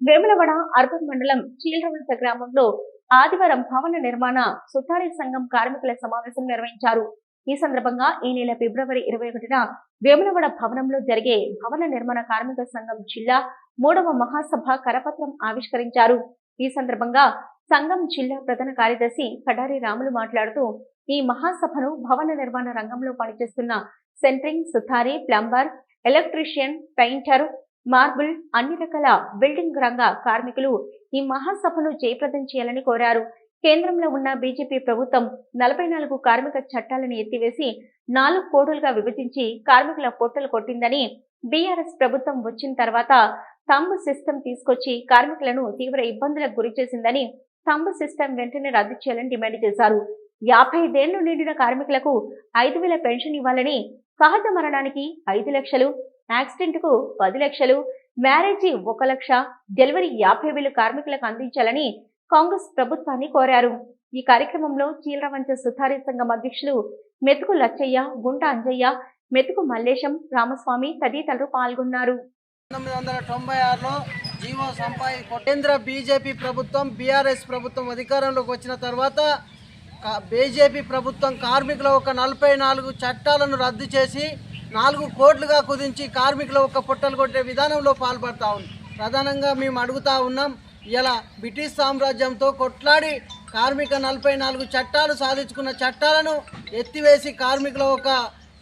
Vemulawada urban మండలం చీలరవలస గ్రామంలో ఆదివారం భవన నిర్మాణ సుతారీ సంఘం కార్మికుల సమావేశం నిర్వహించారు. ఈ సందర్భంగా ఈ నెల ఫిబ్రవరి ఇరవై ఒకటిన వేములవాడ భవనంలో జరిగే భవన నిర్మాణ కార్మిక సంఘం జిల్లా మూడవ మహాసభ కరపత్రం ఆవిష్కరించారు. ఈ సందర్భంగా సంఘం జిల్లా ప్రధాన కార్యదర్శి కడారి రాములు మాట్లాడుతూ ఈ మహాసభను భవన నిర్మాణ రంగంలో పనిచేస్తున్న సెంట్రింగ్ సుతారీ ప్లంబర్ ఎలక్ట్రీషియన్ పెయింటర్ మార్బుల్ అన్ని రకాల బిల్డింగ్ రంగ కార్మికులు ఈ మహాసభను జయప్రదం చేయాలని కోరారు. కేంద్రంలో ఉన్న బీజేపీ ప్రభుత్వం నలభై నాలుగు కార్మిక చట్టాలను ఎత్తివేసి నాలుగు కోడులుగా విభజించి కార్మికుల పొట్టలు కొట్టిందని బీఆర్ఎస్ ప్రభుత్వం వచ్చిన తర్వాత తంబు సిస్టమ్ తీసుకొచ్చి కార్మికులను తీవ్ర ఇబ్బందులకు గురి చేసిందని తంబు సిస్టమ్ వెంటనే రద్దు చేయాలని డిమాండ్ చేశారు. యాభై ఐదేళ్ళు నిండిన కార్మికులకు ఐదు వేల పెన్షన్ ఇవ్వాలని సహజ మరణానికి ఐదు లక్షలు యాక్సిడెంట్కు పది లక్షలు మ్యారేజీ ఒక లక్ష డెలివరీ యాభై వేలు కార్మికులకు అందించాలని కాంగ్రెస్ ప్రభుత్వాన్ని కోరారు. ఈ కార్యక్రమంలో చీలరవంచ సుతారీ సంఘం అధ్యక్షులు మెతుకు లచ్చయ్య గుంట అంజయ్య మెతుకు మల్లేశం రామస్వామి తదితరులు పాల్గొన్నారు. పంతొమ్మిది వందల తొంభై ఆరులో జీవో సంపాయి కేంద్ర బీజేపీ ప్రభుత్వం బీఆర్ఎస్ ప్రభుత్వం అధికారంలోకి వచ్చిన తర్వాత బీజేపీ ప్రభుత్వం కార్మికుల ఒక నలభై నాలుగు చట్టాలను రద్దు చేసి నాలుగు కోట్లుగా కుదించి కార్మికుల ఒక పుట్టలు కొట్టే విధానంలో పాల్పడతా ఉంది. ప్రధానంగా మేము అడుగుతా ఉన్నాం ఇలా బ్రిటిష్ సామ్రాజ్యంతో కొట్లాడి కార్మిక నలభై నాలుగు చట్టాలు సాధించుకున్న చట్టాలను ఎత్తివేసి కార్మికుల ఒక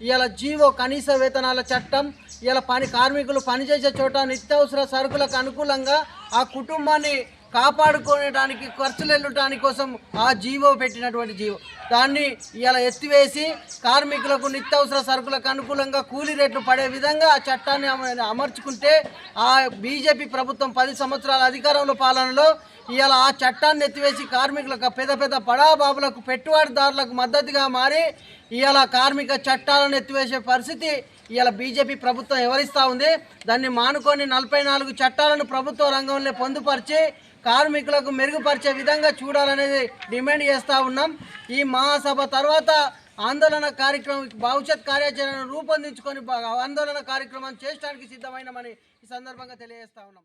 ఇలా జీవో కనీస వేతనాల చట్టం ఇలా పని కార్మికులు పనిచేసే చోట నిత్యావసర సరుకులకు అనుకూలంగా ఆ కుటుంబాన్ని కాపాడుకోవడానికి ఖర్చులు కోసం ఆ జీవో పెట్టినటువంటి జీవో. దాన్ని ఇలా ఎత్తివేసి కార్మికులకు నిత్యవసర సరుకులకు అనుకూలంగా కూలీ రేట్లు పడే విధంగా ఆ చట్టాన్ని అమర్చుకుంటే ఆ బీజేపీ ప్రభుత్వం పది సంవత్సరాల అధికారంలో పాలనలో ఇలా ఆ చట్టాన్ని ఎత్తివేసి కార్మికులకు పెద్ద పెద్ద బడాబాబులకు పెట్టుబడిదారులకు మద్దతుగా మారి ఇలా కార్మిక చట్టాలను ఎత్తివేసే పరిస్థితి ఇవాళ బీజేపీ ప్రభుత్వం వివరిస్తూ ఉంది? దాన్ని మానుకొని నలభై నాలుగు చట్టాలను ప్రభుత్వ రంగంలో పొందుపరిచి కార్మికులకు మెరుగుపరిచే విధంగా చూడాలనేది డిమాండ్ చేస్తూ ఉన్నాం. ఈ మహాసభ తర్వాత ఆందోళన కార్యక్రమం భవిష్యత్ కార్యాచరణను రూపొందించుకొని ఆందోళన కార్యక్రమం చేయడానికి సిద్ధమైనమని ఈ సందర్భంగా తెలియజేస్తా ఉన్నాం.